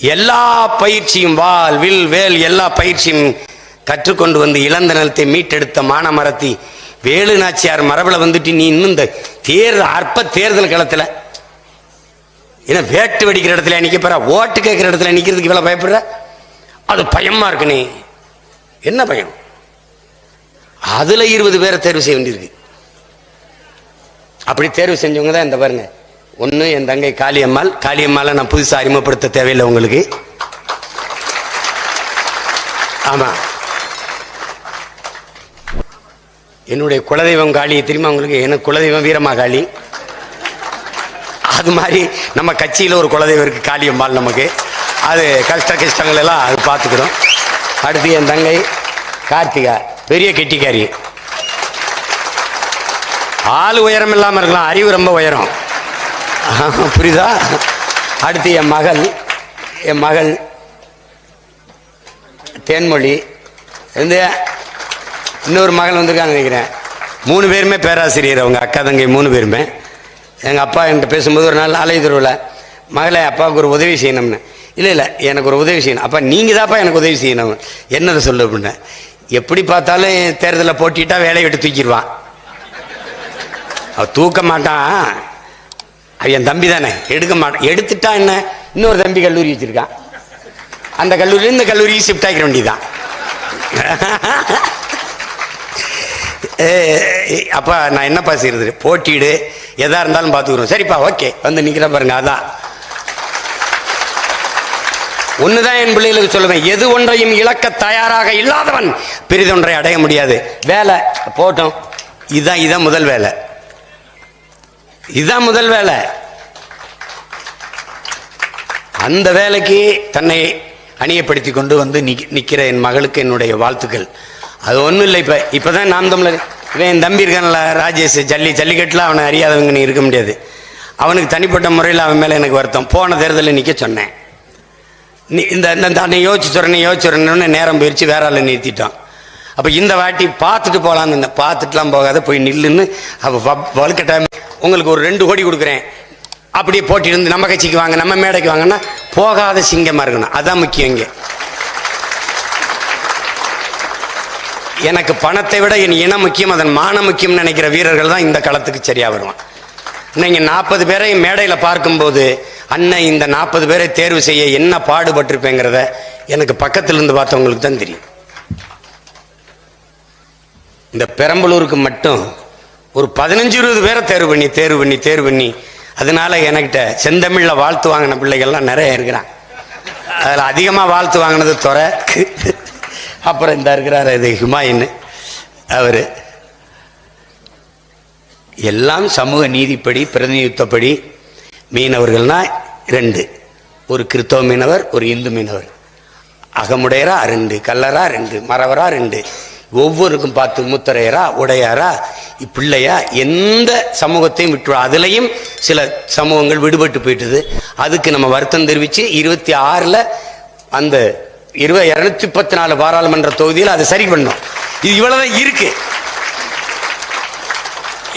எல்லா பயிற்சியும் வால் வில் வேல் எல்லா பயிற்சியும் கற்றுக்கொண்டு வந்து இழந்த நிலத்தை மீட்டெடுத்த மானமரத்தி வேலு நாச்சியார் மரபில் வந்துட்டு நீ இன்னும் இந்த தேர்தல் அற்ப தேர்தல் களத்தில். ஏன்னா வேட்டு வெடிக்கிற இடத்துல நிக்க ஓட்டு கேட்குற இடத்துல நிற்கிறதுக்கு இவ்வளோ பயப்படுற? அது பயமா இருக்கு நீ என்ன பயம்? அதில் இருபது பேரை தேர்வு செய்ய வேண்டியிருக்கு. அப்படி தேர்வு செஞ்சவங்க தான் இந்த பாருங்க. ஒன்று என் தங்கை காளியம்மாள். காளியம்மாளை நான் புதுசாக அறிமுகப்படுத்த தேவையில்லை உங்களுக்கு. ஆமாம் என்னுடைய குலதெய்வம் காளியை தெரியுமா உங்களுக்கு? எனக்கு குலதெய்வம் வீரமா காளி. அது மாதிரி நம்ம கட்சியில் ஒரு குலதெய்வம் இருக்குது காளியம்மாள் நமக்கு. அது கஷ்ட கஷ்டங்கள் எல்லாம் அது பார்த்துக்கிறோம். அடுத்து என் தங்கை கார்த்திகா பெரிய கெட்டிக்காரி. ஆள் உயரம் இல்லாமல் இருக்கலாம் அறிவு ரொம்ப உயரம். புரியுதா? அடுத்து என் மகள் என் மகள் தேன்மொழி. வந்து இன்னொரு மகள் வந்திருக்காங்க நினைக்கிறேன். மூணு பேருமே பேராசிரியர் அவங்க அக்கா தங்கை மூணு பேருமே. எங்கள் அப்பா என்கிட்ட பேசும்போது ஒரு நாள் அலை திருவிழா மகளே அப்பாவுக்கு ஒரு உதவி செய்யணும்னு. இல்லை இல்லை எனக்கு ஒரு உதவி செய்யணும். அப்பா நீங்கள் தான்ப்பா எனக்கு உதவி செய்யணும். என்னதை சொல்லு அப்படின்னா எப்படி பார்த்தாலும் தேர்தலில் போட்டிட்டா வேலையை விட்டு தூக்கிடுவான். அவன் தூக்க மாட்டான். என் தம்பி தானே? எடுக்க மாட்டேன் எடுத்துட்டா என்ன? இன்னொரு தம்பி கல்லூரி வச்சிருக்கான் அந்த கல்லூரி இந்த கல்லூரிக்கு ஷிஃப்ட் ஆகிற வேண்டியதான் அப்பா நான் என்னப்பா செய்யறது போட்டிடு எதா இருந்தாலும் பார்த்துக்கிறோம் சரிப்பா ஓகே. வந்து நிக்கிற பாருங்க அதான். ஒண்ணுதான் என் பிள்ளைகளுக்கு சொல்லுவேன். எது ஒன்றையும் இழக்க தயாராக இல்லாதவன் பெரிதொன்றை அடைய முடியாது. வேலை போட்டோம். இதுதான் இதான் முதல் வேலை. இதுதான் முதல் வேலை. அந்த வேலைக்கு தன்னை அணியப்படுத்தி கொண்டு வந்து நிற்கிற என் மகளுக்கு என்னுடைய வாழ்த்துக்கள். அது ஒன்றும் இல்லை இப்போ இப்போ தான் நாம் தமிழர் இவன் என் தம்பி இருக்கான்ல ராஜேஷ் ஜல்லி ஜல்லிக்கட்டில் அவனை அறியாதவங்க நீ இருக்க முடியாது. அவனுக்கு தனிப்பட்ட முறையில் அவன் மேலே எனக்கு வருத்தம். போன தேர்தலில் நிற்க சொன்னேன். நீ இந்த இந்த தன்னை யோசிச்சு சொல்றேன் யோசிச்சு நேரம் போயிடுச்சு வேற ஆளை நிறுத்திட்டோம். அப்போ இந்த வாட்டி பார்த்துட்டு போகலான்னு இருந்தேன். பார்த்துட்டுலாம் போகாத போய் நில்லுன்னு அப்போ வலுக்கட்டாமல் உங்களுக்கு ஒரு ரெண்டு கோடி கொடுக்குறேன். அப்படியே போட்டி இருந்து நம்ம கட்சிக்கு வாங்க நம்ம மேடைக்கு வாங்கன்னா போகாத சிங்கமாக இருக்கணும். அதான் முக்கியம் இங்கே. எனக்கு பணத்தை விட என் இனம் முக்கியம் அதன் மானம் முக்கியம் நினைக்கிற வீரர்கள் தான் இந்த களத்துக்கு சரியாக வருவான் நீங்கள் நாற்பது பேரை மேடையில் பார்க்கும்போது அண்ணன் இந்த நாற்பது பேரை தேர்வு செய்ய என்ன பாடுபட்டிருப்பேங்கிறத எனக்கு பக்கத்திலிருந்து பார்த்தவங்களுக்கு தான் தெரியும். இந்த பெரம்பலூருக்கு மட்டும் ஒரு பதினஞ்சு இருபது பேரை தேர்வு பண்ணி தேர்வு பண்ணி தேர்வு பண்ணி அதனால என்கிட்ட செந்தமிழ்ல வாழ்த்து வாங்கின பிள்ளைகள்லாம் நிறைய இருக்கிறான் அதில் அதிகமாக வாழ்த்து வாங்கினது துறை. அப்புறம் இந்த இருக்கிறார் இது ஹுமாயூன் அவர். எல்லாம் சமூக நீதிப்படி பிரதிநிதித்துவப்படி மீனவர்கள்னா ரெண்டு ஒரு கிறிஸ்தவ மீனவர் ஒரு இந்து மீனவர். அகமுடையரா ரெண்டு கல்லரா ரெண்டு மறவரா ரெண்டு. ஒவ்வொருக்கும் பார்த்து முத்தரையரா உடையாரா பிள்ளையா எந்த சமூகத்தையும் விட்டுவிடும் அதுலேயும் சில சமூகங்கள் விடுபட்டு போயிட்டுது. அதுக்கு நம்ம வருத்தம் தெரிவித்து இருபத்தி ஆறில் அந்த இருபது இரநூத்தி பத்து நாலு பாராளுமன்ற தொகுதியில் அதை சரி பண்ணோம். இது இவ்வளோதான் இருக்கு.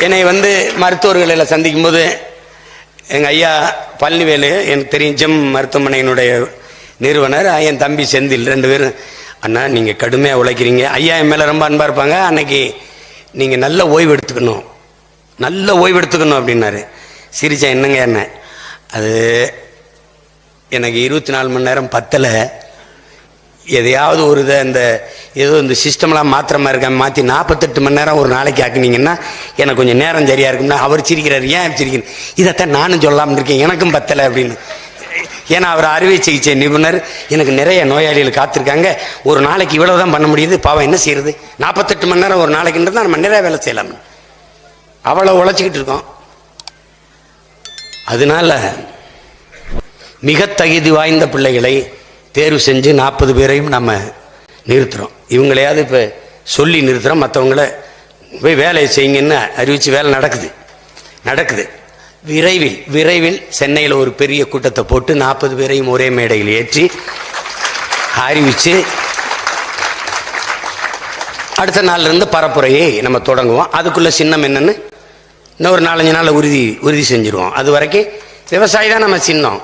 என்னை வந்து மருத்துவர்களில் சந்திக்கும் போது எங்கள் ஐயா பழனிவேலு எனக்கு தெரியும் ஜெம் மருத்துவமனையினுடைய நிறுவனர் என் தம்பி செந்தில் ரெண்டு பேரும் அண்ணா நீங்கள் கடுமையாக உழைக்கிறீங்க. ஐயா என் மேலே ரொம்ப அன்பாக இருப்பாங்க. அன்னைக்கு நீங்கள் நல்ல ஓய்வு எடுத்துக்கணும். நல்ல ஓய்வு எடுத்துக்கணும் அப்படின்னாரு. சிரிச்சா என்னங்க என்ன? அது எனக்கு இருபத்தி நாலு மணி நேரம் பத்தலை. எதையாவது ஒரு இதை இந்த ஏதோ இந்த சிஸ்டம்லாம் மாத்திரமா இருக்க மாற்றி நாற்பத்தெட்டு மணி நேரம் ஒரு நாளைக்கு ஆக்குனீங்கன்னா எனக்கு கொஞ்சம் நேரம் சரியா இருக்கும்னா அவர் சிரிக்கிறார் ஏன் சிரிக்கணும் இதைத்தான் நானும் சொல்லாமல் இருக்கேன். எனக்கும் பத்தலை அப்படின்னு. ஏன்னா அவர் அறுவை சிகிச்சை நிபுணர். எனக்கு நிறைய நோயாளிகள் காத்திருக்காங்க. ஒரு நாளைக்கு இவ்வளோ தான் பண்ண முடியுது. பாவம் என்ன செய்யறது? நாற்பத்தெட்டு மணி நேரம் ஒரு நாளைக்குன்றது தான் நம்ம நிறைய வேலை செய்யலாம் அவ்வளோ உழைச்சிக்கிட்டு இருக்கோம். அதனால மிக தகுதி வாய்ந்த பிள்ளைகளை தேர்வு செஞ்சு நாற்பது பேரையும் நம்ம நிறுத்துறோம். இவங்களையாவது இப்போ சொல்லி நிறுத்துறோம். மற்றவங்கள போய் வேலையை செய்யுங்கன்னு அறிவிச்சு வேலை நடக்குது. நடக்குது. விரைவில் விரைவில் சென்னையில் ஒரு பெரிய கூட்டத்தை போட்டு நாற்பது பேரையும் ஒரே மேடையில் ஏற்றி அறிவிச்சு அடுத்த நாள்லேருந்து பரப்புரையை நம்ம தொடங்குவோம். அதுக்குள்ள சின்னம் என்னன்னு இன்னும் ஒரு நாலஞ்சு நாளில் உறுதி உறுதி செஞ்சிருவோம். அது வரைக்கும் விவசாயி தான் நம்ம சின்னம்.